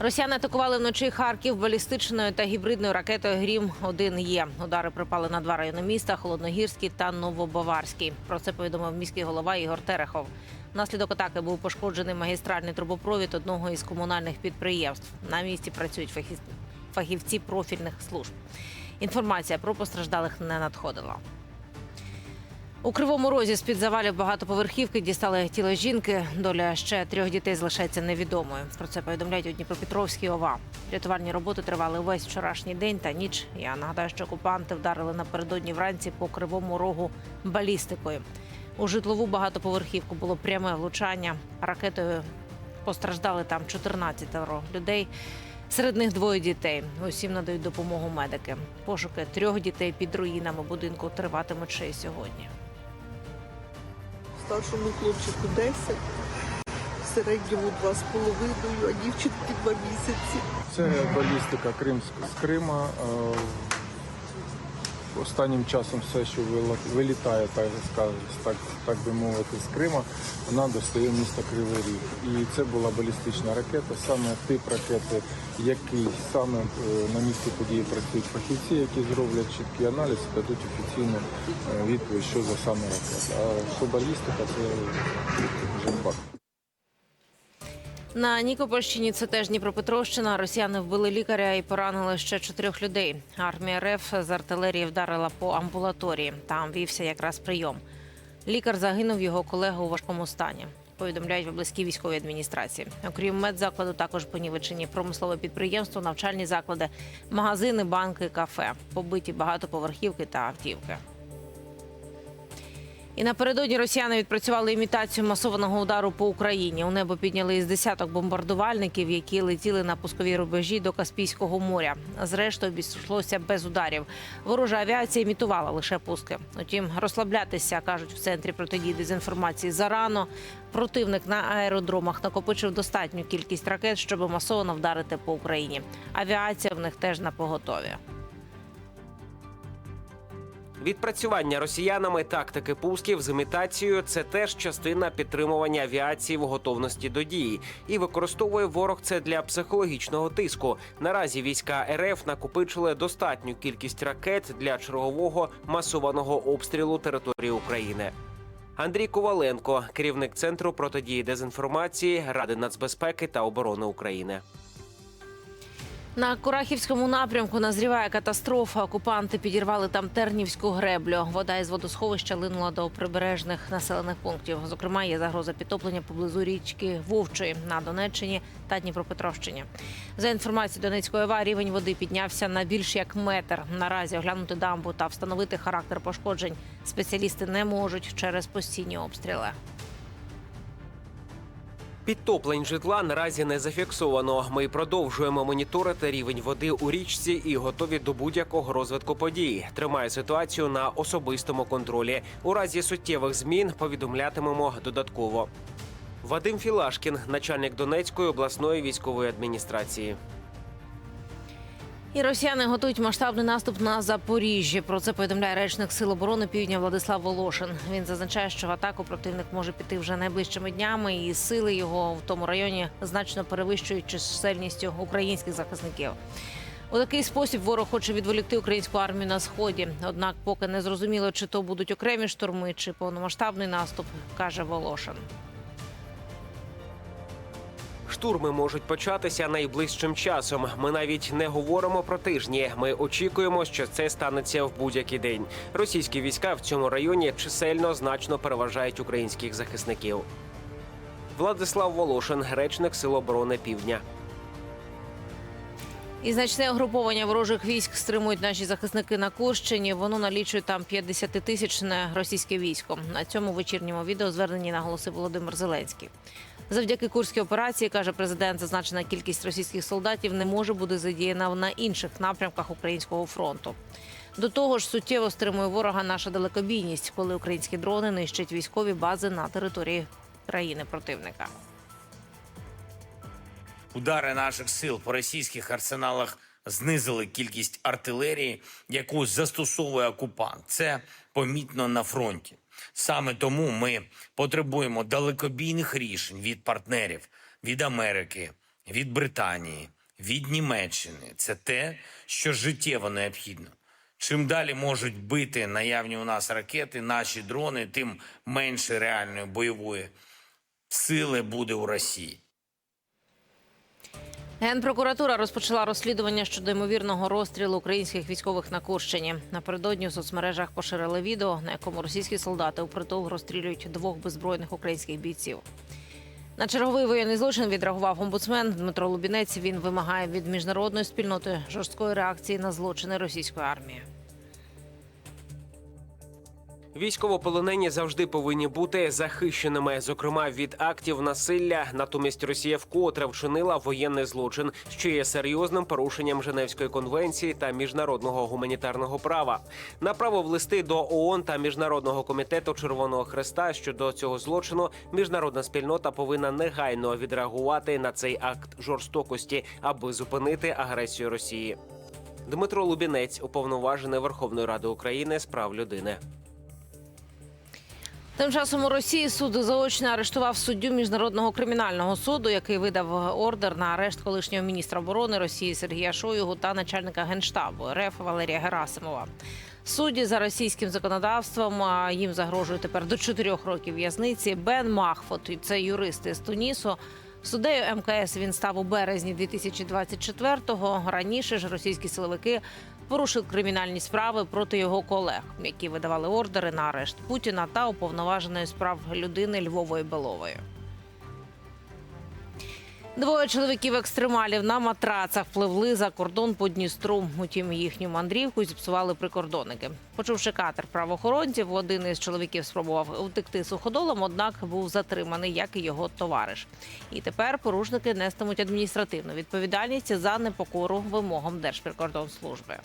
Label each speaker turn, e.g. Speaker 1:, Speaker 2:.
Speaker 1: Росіяни атакували вночі Харків балістичною та гібридною ракетою Грім 1 є. Удари припали на два райони міста Холодногірський та Новобаварський. Про це повідомив міський голова Ігор Терехов. Внаслідок атаки був пошкоджений магістральний трубопровід одного із комунальних підприємств. На місці працюють фахівці профільних служб. Інформація про постраждалих не надходила. У кривому розі з під завалів багатоповерхівки дістали тіло жінки. Доля ще трьох дітей залишається невідомою. Про це повідомляють у Дніпропетровській ОВА. Рятувальні роботи тривали увесь вчорашній день та ніч. Я нагадаю, що окупанти вдарили напередодні вранці по кривому рогу балістикою. У житлову багатоповерхівку було пряме влучання. Ракетою постраждали там 14 людей. Серед них двоє дітей. Усім надають допомогу медики. Пошуки трьох дітей під руїнами будинку триватимуть ще й сьогодні.
Speaker 2: Старшому хлопчику 10, середньому 2,5, а дівчинки 2 місяці.
Speaker 3: Це балістика Кримська з Крима. Останнім часом все, що вилітає, так, скаж- так, так би мовити, з Крима, вона достає міста Кривий Ріг. І це була балістична ракета, саме тип ракети, який саме е, на місці події працюють фахівці, які зроблять чіткий аналіз дадуть офіційну е, відповідь, що за саме ракета. А що балістика, це вже факт.
Speaker 1: На Нікопольщині це теж Дніпропетровщина. Росіяни вбили лікаря і поранили ще чотирьох людей. Армія РФ з артилерії вдарила по амбулаторії. Там вівся якраз прийом. Лікар загинув його колега у важкому стані. Повідомляють в облаській військовій адміністрації. Окрім медзакладу, також понівечені промислове підприємство, навчальні заклади, магазини, банки, кафе, побиті багатоповерхівки та автівки. І напередодні росіяни відпрацювали імітацію масованого удару по Україні. У небо підняли із десяток бомбардувальників, які летіли на пусковій рубежі до Каспійського моря. Зрештою, обійшлося без ударів. Ворожа авіація імітувала лише пуски. Утім, розслаблятися кажуть в центрі протидії дезінформації зарано. Противник на аеродромах накопичив достатню кількість ракет, щоб масово вдарити по Україні. Авіація в них теж на поготові.
Speaker 4: Відпрацювання росіянами тактики пусків з імітацією це теж частина підтримування авіації в готовності до дії, і використовує ворог це для психологічного тиску. Наразі війська РФ накопичили достатню кількість ракет для чергового масованого обстрілу території України. Андрій Коваленко, керівник центру протидії дезінформації Ради нацбезпеки та оборони України.
Speaker 1: На Курахівському напрямку назріває катастрофа. Окупанти підірвали там Тернівську греблю. Вода із водосховища линула до прибережних населених пунктів. Зокрема, є загроза підтоплення поблизу річки Вовчої на Донеччині та Дніпропетровщині. За інформацією Донецької ОВА, рівень води піднявся на більш як метр. Наразі оглянути дамбу та встановити характер пошкоджень спеціалісти не можуть через постійні обстріли.
Speaker 4: Підтоплень житла наразі не зафіксовано. Ми продовжуємо моніторити рівень води у річці і готові до будь-якого розвитку подій. Тримаю ситуацію на особистому контролі. У разі суттєвих змін повідомлятимемо додатково. Вадим Філашкін, начальник Донецької обласної військової адміністрації.
Speaker 1: І росіяни готують масштабний наступ на Запоріжжя. Про це повідомляє речник Сил оборони Півдня Владислав Волошин. Він зазначає, що в атаку противник може піти вже найближчими днями, і сили його в тому районі значно перевищують чисельністю українських захисників. У такий спосіб ворог хоче відволікти українську армію на сході. Однак, поки не зрозуміло, чи то будуть окремі штурми, чи повномасштабний наступ, каже Волошин.
Speaker 4: Штурми можуть початися найближчим часом. Ми навіть не говоримо про тижні. Ми очікуємо, що це станеться в будь-який день. Російські війська в цьому районі чисельно значно переважають українських захисників. Владислав Волошин, речник Сил оборони Півдня.
Speaker 1: І значне угруповання ворожих військ стримують наші захисники на Курщині. Воно налічує там 50-тисячне російське військо. На цьому вечірньому відео зверненні наголосив Володимир Зеленський. Завдяки курській операції, каже президент, зазначена кількість російських солдатів не може бути задіяна на інших напрямках українського фронту. До того ж, суттєво стримує ворога наша далекобійність, коли українські дрони нищать військові бази на території країни противника.
Speaker 5: Удари наших сил по російських арсеналах знизили кількість артилерії, яку застосовує окупант. Це помітно на фронті. Саме тому ми потребуємо далекобійних рішень від партнерів, від Америки, від Британії, від Німеччини це те, що життєво необхідно. Чим далі можуть бити наявні у нас ракети, наші дрони, тим менше реальної бойової сили буде у Росії.
Speaker 1: Генпрокуратура розпочала розслідування щодо ймовірного розстрілу українських військових на Курщині. Напередодні в соцмережах поширили відео, на якому російські солдати упритул розстрілюють двох беззбройних українських бійців. На черговий воєнний злочин відреагував омбудсмен Дмитро Лубінець. Він вимагає від міжнародної спільноти жорсткої реакції на злочини російської армії.
Speaker 4: Військовополонені завжди повинні бути захищеними, зокрема від актів насилля. Натомість Росія вкотре вчинила воєнний злочин, що є серйозним порушенням Женевської конвенції та міжнародного гуманітарного права. Направив листи до ООН та міжнародного комітету Червоного Хреста щодо цього злочину. Міжнародна спільнота повинна негайно відреагувати на цей акт жорстокості, аби зупинити агресію Росії. Дмитро Лубінець, уповноважений Верховної Ради України з прав людини.
Speaker 1: Тим часом у Росії суд заочно арештував суддю міжнародного кримінального суду, який видав ордер на арешт колишнього міністра оборони Росії Сергія Шойгу та начальника генштабу РФ Валерія Герасимова. Судді за російським законодавством їм загрожує тепер до чотирьох років в'язниці. Бен Махфот, це юрист із Тунісу. Суддею МКС він став у березні 2024-го. Раніше ж російські силовики порушили кримінальні справи проти його колег, які видавали ордери на арешт Путіна та уповноваженої з прав людини Львової Белової. Двоє чоловіків екстремалів на матрацах пливли за кордон по Дністру. Утім, їхню мандрівку зіпсували прикордонники. Почувши катер правоохоронців, один із чоловіків спробував утекти суходолом, однак був затриманий, як і його товариш. І тепер порушники нестимуть адміністративну відповідальність за непокору вимогам Держприкордонслужби.